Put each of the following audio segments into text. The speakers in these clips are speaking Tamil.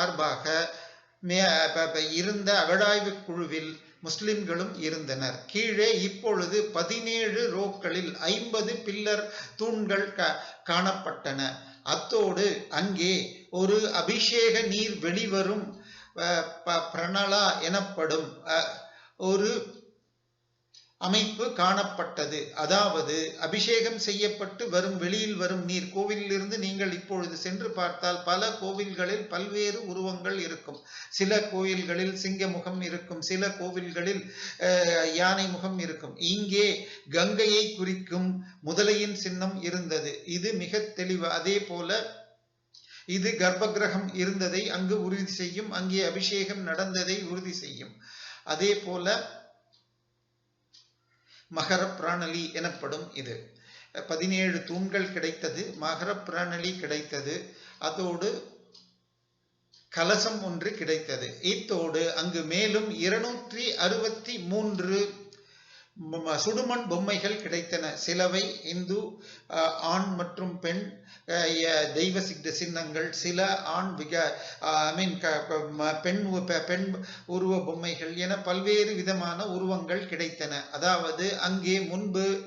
சார்பாக இருந்த அகழாய்வு குழுவில் முஸ்லிம்களும் இருந்தனர். கீழே இப்பொழுது பதினேழு ரோக்களில் ஐம்பது பில்லர் தூண்கள் கா- காணப்பட்டன. அத்தோடு அங்கே ஒரு அபிஷேக நீர் வெளிவரும் பிரணலா எனப்படும் அஹ், ஒரு அமைப்பு காணப்பட்டது. அதாவது அபிஷேகம் செய்யப்பட்டு வரும் வெளியில் வரும் நீர். கோவிலிலிருந்து நீங்கள் இப்பொழுது சென்று பார்த்தால் பல கோவில்களில் பல்வேறு உருவங்கள் இருக்கும். சில கோவில்களில் சிங்க முகம் இருக்கும். சில கோவில்களில் யானை முகம் இருக்கும். இங்கே கங்கையை குறிக்கும் முதலையின் சின்னம் இருந்தது. இது மிக தெளிவு. அதே போல இது கர்ப்பகிரகம் இருந்ததை அங்கு உறுதி செய்யும். அங்கே அபிஷேகம் நடந்ததை உறுதி செய்யும். அதே போல மகர பிராணலி எனப்படும் இது. பதினேழு தூண்கள் கிடைத்தது மகர பிராணலி கிடைத்தது அதோடு கலசம் ஒன்று கிடைத்தது. இத்தோடு அங்கு மேலும் இருநூற்றி அறுபத்தி மூன்று சுடுமண் பொம்மைகள் கிடைத்தன. சிலவை இந்து ஆண் மற்றும் பெண் தெய்வ சித்த சின்னங்கள் சில ஆண் விக ஐ மீன் பெண் பெ- பெண் உருவ பொம்மைகள் என பல்வேறு விதமான உருவங்கள் கிடைத்தன. அதாவது அங்கே முன்பு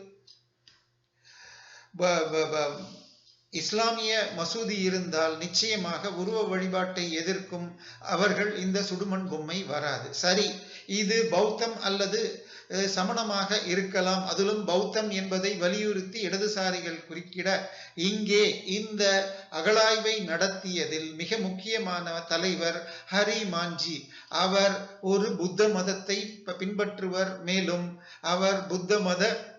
இஸ்லாமிய மசூதி இருந்தால் நிச்சயமாக உருவ வழிபாட்டை எதிர்க்கும் அவர்கள் இந்த சுடுமண் பொம்மை வராது. சரி இது பௌத்தம் அல்லது சமணமாக இருக்கலாம். அதிலும் பௌத்தம் என்பதை வலியுறுத்தி இடதுசாரிகள் குறுக்கிட இங்கே இந்த அகழாய்வை நடத்தியதில் மிக முக்கியமான தலைவர் ஹரி மாஞ்சி அவர் ஒரு புத்த மதத்தை ப- பின்பற்றுவர். மேலும் அவர் புத்த மத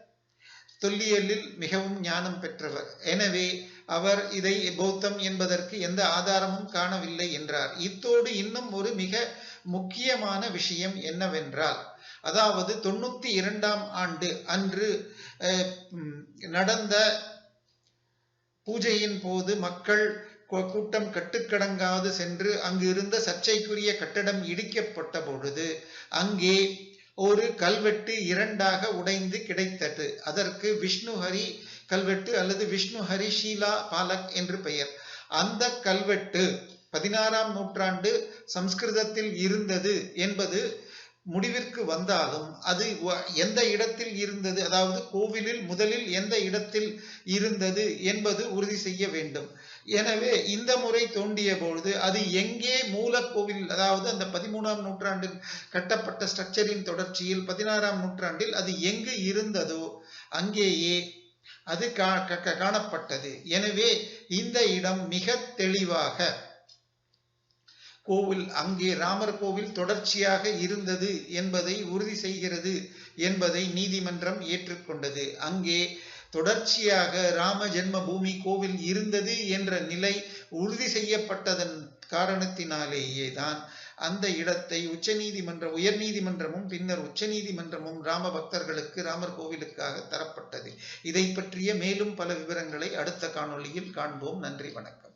தொல்லியலில் மிகவும் ஞானம் பெற்றவர். எனவே அவர் இதை பௌத்தம் என்பதற்கு எந்த ஆதாரமும் காணவில்லை என்றார். இத்தோடு இன்னும் ஒரு மிக முக்கியமான விஷயம் என்னவென்றால் அதாவது தொண்ணூத்தி இரண்டாம் ஆண்டு அன்று நடந்த பூஜையின் போது மக்கள் கூட்டம் கட்டுக்கடங்காது சென்று அங்கு இருந்த சர்ச்சைக்குரிய கட்டடம் இடிக்கப்பட்ட பொழுது அங்கே ஒரு கல்வெட்டு இரண்டாக உடைந்து கிடைத்தது. அதற்கு விஷ்ணுஹரி கல்வெட்டு அல்லது விஷ்ணு ஹரிஷீலா பாலக் என்று பெயர். அந்த கல்வெட்டு பதினாறாம் நூற்றாண்டு சம்ஸ்கிருதத்தில் இருந்தது என்பது முடிவிற்கு வந்தாலும் அது வ- எந்த இடத்தில் இருந்தது அதாவது கோவிலில் முதலில் எந்த இடத்தில் இருந்தது என்பது உறுதி செய்ய வேண்டும். எனவே இந்த முறை தோண்டிய பொழுது அது எங்கே மூலக்கோவில் அதாவது அந்த பதிமூணாம் நூற்றாண்டில் கட்டப்பட்ட ஸ்ட்ரக்சரின் தொடர்ச்சியில் பதினாறாம் நூற்றாண்டில் அது எங்கு இருந்ததோ அங்கேயே அது கா- க- க- காணப்பட்டது. எனவே இந்த இடம் மிக தெளிவாக கோவில் அங்கே ராமர் கோவில் தொடர்ச்சியாக இருந்தது என்பதை உறுதி செய்கிறது என்பதை நீதிமன்றம் ஏற்றுக்கொண்டது. அங்கே தொடர்ச்சியாக ராம ஜென்ம பூமி கோவில் இருந்தது என்ற நிலை உறுதி செய்யப்பட்டதன் காரணத்தினாலேயே தான் அந்த இடத்தை உச்சநீதிமன்ற உயர்நீதிமன்றமும் பின்னர் உச்சநீதிமன்றமும் ராம பக்தர்களுக்கு ராமர் கோவிலுக்காக தரப்பட்டது. இதை பற்றிய மேலும் பல விவரங்களை அடுத்த காணொளியில் காண்போம். நன்றி வணக்கம்.